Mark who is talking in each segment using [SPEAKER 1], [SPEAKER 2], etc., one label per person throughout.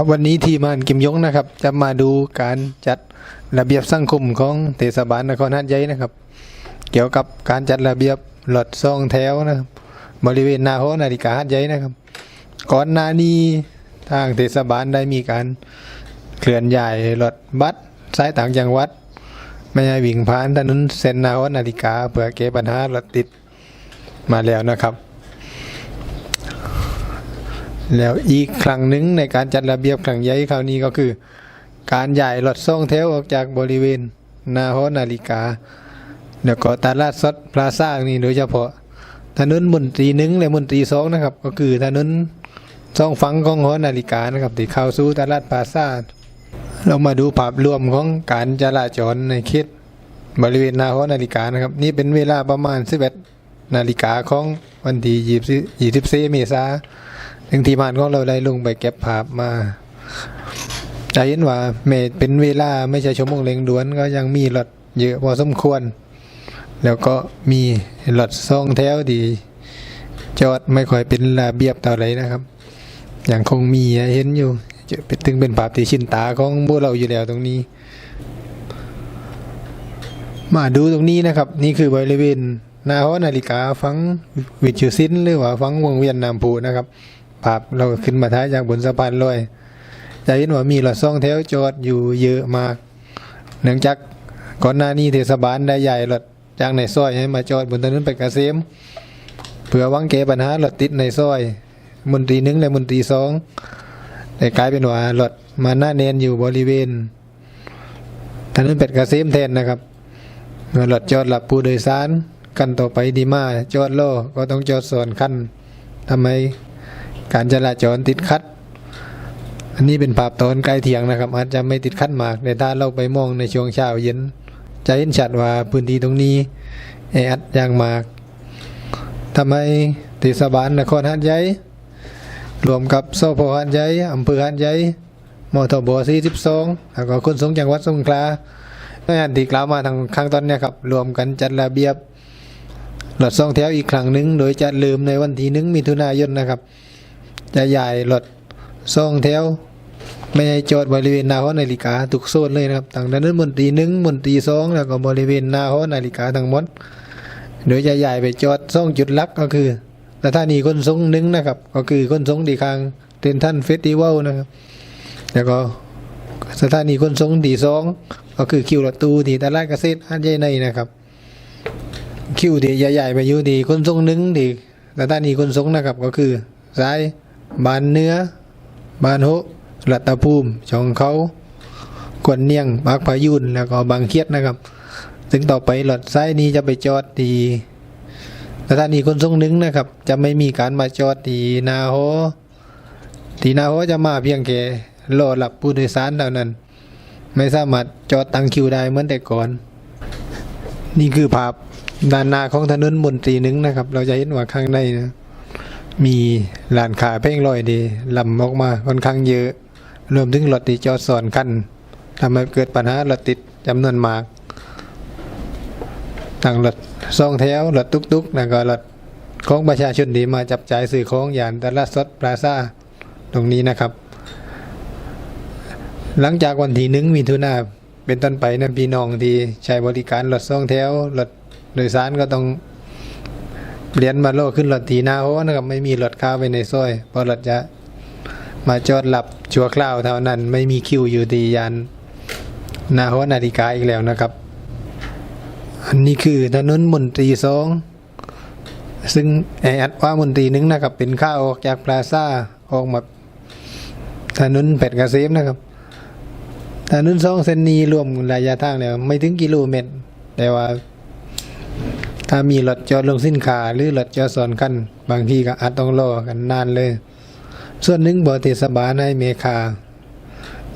[SPEAKER 1] ครับวันนี้ทีมงานกิมยงนะครับ จะมาดูการจัดระเบียบสังคมของเทศบาลนครหัดใหญ่นะครับ เกี่ยวกับการจัดระเบียบหลอดซองแถวนะครับ บริเวณนาหอนาฬิกาหัดใหญ่นะครับ ก่อนหน้านี้ทางเทศบาลได้มีการเคลื่อนย้ายรถบัสสายต่างจังหวัด ไม่ให้วิ่งผ่านถนนเส้นนาหอนาฬิกาเพื่อแก้ปัญหารถติดมาแล้วนะครับ แล้วอีกครั้งหนึ่งในการจัดระเบียบครั้งใหญ่คราวนี้ก็คือ การย้ายรถส่งแถวออกจากบริเวณนาหอนาฬิกา แล้วก็ตลาดสดพลาซ่านี่โดยเฉพาะถนนมนตรีหนึ่งและมนตรีสองนะครับ ก็คือถนนสองฝั่งของหอนาฬิกานะครับที่เข้าสู่ตลาดพลาซ่าเรามาดูภาพรวมของการจราจรในเขตบริเวณนาหอนาฬิกานะครับ นี่เป็นเวลาประมาณ11นาฬิกาของวันที่24เมษายน ถึงทีมงานของเราได้ลงไปเก็บภาพมาจะเห็นว่าเมดเป็นเวลาไม่ใช่ชั่วโมงเร่งด่วนก็ยังมีรถเยอะพอสมควร แล้วก็มีรถซองแถวดี จอดไม่ค่อยเป็นระเบียบเท่าไรนะครับ อย่างคงมีเห็นอยู่จะเป็นถึงเป็นภาพที่ชินตาของพวกเราอยู่แล้วตรงนี้ มาดูตรงนี้นะครับ นี่คือบริเวณนาหอนาฬิกาฟังวิจูซินหรือว่าฟังวงเวียนนามผูนะครับ ภาพเราขึ้นมาท้ายจากบนสะพานลอยจะเห็นว่ามีรถซ่องแถวจอดอยู่เยอะมาก เนื่องจากก่อนหน้านี้เทศบาลได้ใหญ่รถจากในซอยให้มาจอดบนถนนไปกเกษมเพื่อวังแก้ปัญหารถติดในซอย มนตรีหนึ่งและมนตรีสองแต่กลายเป็นว่ารถมาหน้าเนนอยู่บริเวณถนนเป็ดกเกษมแทนนะครับเมื่อรถจอดหลับผู้โดยสารกันต่อไปดีมาจอดโลก็ต้องจอดส่วนคันทำไม การจราจรติดขัด อันนี้เป็นภาพตอนใกล้เที่ยงนะครับ อาจจะไม่ติดขัดมากแต่ถ้าเราไปมองในช่วงเช้าเย็น จะเห็นชัดว่าพื้นที่ตรงนี้แออัดอย่างมากทำไมเทศบาลนครหัดใหญ่รวมกับสพหัดใหญ่อำเภอหัดใหญ่มอทบ42แล้วก็คนสงจังหวัดสงขลาในงานที่กล่าวมาทางข้างต้นเนี่ยครับรวมกันจัดระเบียบรถสองแถวอีกครั้งหนึ่งโดยจะลืมในวันที่หนึ่งมิถุนายนนะครับ จะใหญ่รถซ่องแถวไม่ให้จอดบริเวณหน้าหอนาฬิกาทุกโซนเลยนะครับต่างนั้นมนตรีหนึ่งมนตรีสองแล้วก็บริเวณหน้าหอนาฬิกาทั้งหมดโดยจะใหญ่ไปจอดซ่องจุดลักก็คือสถานีขนสงหนึ่งนะครับ ก็คือขนสงดีคางเทนทันเฟสติวัลนะครับ แล้วก็สถานีขนสงดีสองก็คือคิวรถตู้ที่ตลาดเกษตรอันใหญ่ในนะครับ คิวที่ใหญ่ๆไปอยู่ที่ขนสงหนึ่งที่สถานีขนสงนะครับก็คือซ้าย บานเนื้อบานโฮรัตภูมิช่องเขากวนเนียงปากพายุนแล้วก็บางเคียดนะครับ ถึงต่อไปรถซ้ายนี้จะไปจอดที่สถานีขนส่งหนึ่งนะครับ จะไม่มีการมาจอดทีนาโฮทีนาโฮจะมาเพียงแค่รอหลับผู้โดยสารเท่านั้น ไม่สามารถจอดตั้งคิวได้เหมือนแต่ก่อน นี่คือภาพด้านหน้าของถนนมนตีหนึ่งนะครับ เราจะเห็นว่าข้างในนะ มีร้านขายเพ่งลอยดีลำออกมาค่อนข้างเยอะ รวมถึงรถที่จอดสอนคันทำให้เกิดปัญหารถติดจำนวนมากทั้งรถสองแถวรถตุกๆแล้วก็รถของประชาชนที่มาจับจ่ายซื้อของอย่างตลาดสดปลาซาตรงนี้นะครับ หลังจากวันที่หนึ่งมีทุนาเป็นต้นไปนะพี่น้องที่ใช้บริการรถสองแถวรถโดยสารก็ต้อง เปลี่ยนมาโลขึ้นรถทีนาเพราะว่านะครับไม่มีรถเข้าไปในซอยเพราะรถจะมาจอดหลับชั่วคราวเท่านั้น ไม่มีคิวอยู่ที่ยานนาหัวนาฬิกาอีกแล้วนะครับ อันนี้คือถนนมนตรีสองซึ่งแออัดว่ามนตรีหนึงนะครับ เป็นข้าออกจากพลาซ่าออกมาถนนเป็ดกเกษมนะครับถนนสองเส้นนี้รวมระยะทางแล้วไม่ถึงกิโลเมตร แต่ว่า ถ้ามีรถจอดลงสินค้าหรือรถจอดสอนกัน บางทีก็อาจต้องรอกันนานเลย ส่วนหนึ่งบอเทศบาในเมคา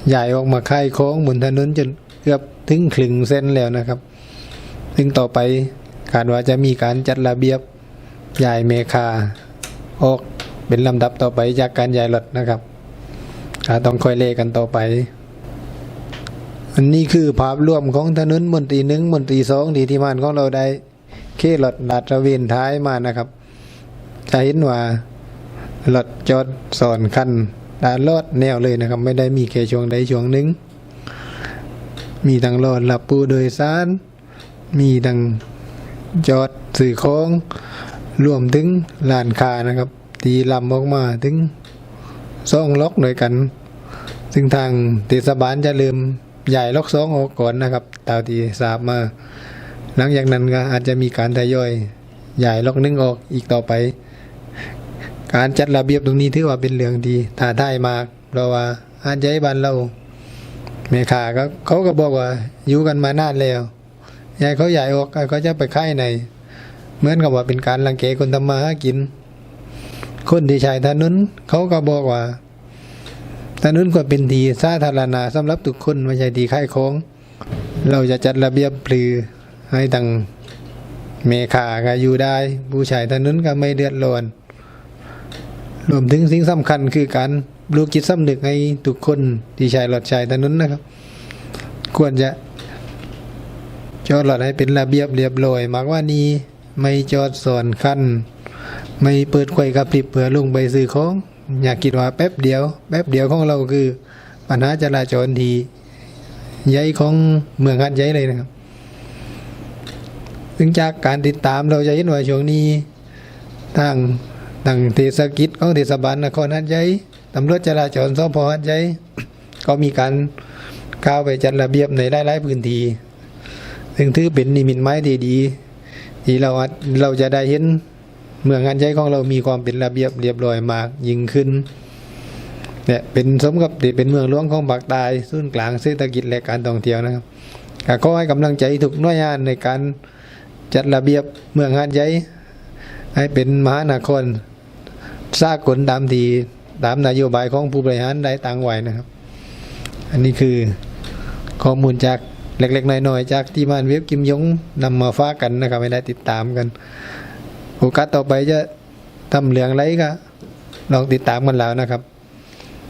[SPEAKER 1] ใหญ่ออกมาค่ายโค้งบนถนนจนเกือบถึงคลึงเส้นแล้วนะครับ ซึ่งต่อไปคาดว่าจะมีการจัดระเบียบใหญ่เมคาออกเป็นลำดับต่อไปจากการใหญ่รถนะครับอาต้องคอยเลกันต่อไป อันนี้คือภาพรวมของถนนมนตรีหนึ่งมนตรีสองที่ทีมานของเราได้ เครถลาดตระเวนท้ายมานะครับจะเห็นว่ารถจอดสอนคันตลอดแนวเลยนะครับ ไม่ได้มีแค่ช่วงใดช่วงหนึ่งมีทั้งรถรับผู้โดยสารมีทั้งจอดสื่อของรวมถึงลานคานะครับ ตีลำออกมาถึงซ่องล็อกหน่วยกัน ซึ่งทางเทศบาลจะเริ่มใหญ่ล็อกสองออกก่อนนะครับตามที่ทราบมา หลังจากนั้นก็อาจจะมีการทยอยใหญ่ล็อกหนึงออกอีกต่อไป การจัดระเบียบตรงนี้ถือว่าเป็นเรื่องดีท้าทายมาก เพราะว่าอาจจะให้บ้านเราแม่ค้าก็เขาก็บอกว่าอยู่กันมานานแล้วยายเขาใหญ่ออกเขาจะไปค่ายไหนเหมือนกับว่าเป็นการรังเกคนทำมาหากิน คนที่ใช้ถนนเขาก็บอกว่าถนนก็เป็นที่สาธารณะสำหรับทุกคนไม่ใช่ที่ค่ายของ เราจะจัดระเบียบปลือ ให้ทางเมคาก็อยู่ได้ ผู้ใช้ถนนก็ไม่เดือดร้อนรวมถึงสิ่งสำคัญคือการปลูกจิตสำนึกให้ทุกคนที่ใช้รถใช้ถนนนะครับ ควรจะจอดรถให้เป็นระเบียบเรียบร้อยมากว่านี้ไม่จอดสอนคันไม่เปิดไฟกระพริบเพื่อลงไปซื้อของ อยากคิดว่าแป๊บเดียว แป๊บเดียวของเราคือ ปัญหาจราจรทีใหญ่ของเมืองหัดใหญ่เลยนะครับ ซึ่งจากการติดตามเราจะเห็นว่าช่วงนี้ทางทางเทศกิจของเทศบาลนครหัดใหญ่ตำรวจจราจรสพหัดใหญ่ก็มีการก้าวไปจัดระเบียบในหลายๆพื้นที่ซึ่งถือเป็นนิมิตหมายที่ดีที่เราเราจะได้เห็นเมืองงานใช้ของเรามีความเป็นระเบียบเรียบร้อยมากยิ่งขึ้นเนี่ยเป็นสมกับเป็นเมืองหลวงของภาคใต้ศูนย์กลางเศรษฐกิจและการท่องเที่ยวนะครับก็ให้กำลังใจทุกหน่วยงานในการ จัดระเบียบเมืองงานใช้ให้เป็นมหานครสร้างกลตามที่ตามนโยบายของผู้บริหารได้ตั้งไว้นะครับ อันนี้คือข้อมูลจากเล็กๆน้อยๆจากที่มานเว็บกิมยงนำมาฟ้ากันนะครับไม่ได้ติดตามกันโอกาสต่อไปจะทำเรื่องไรก็ลองติดตามกันแล้วนะครับ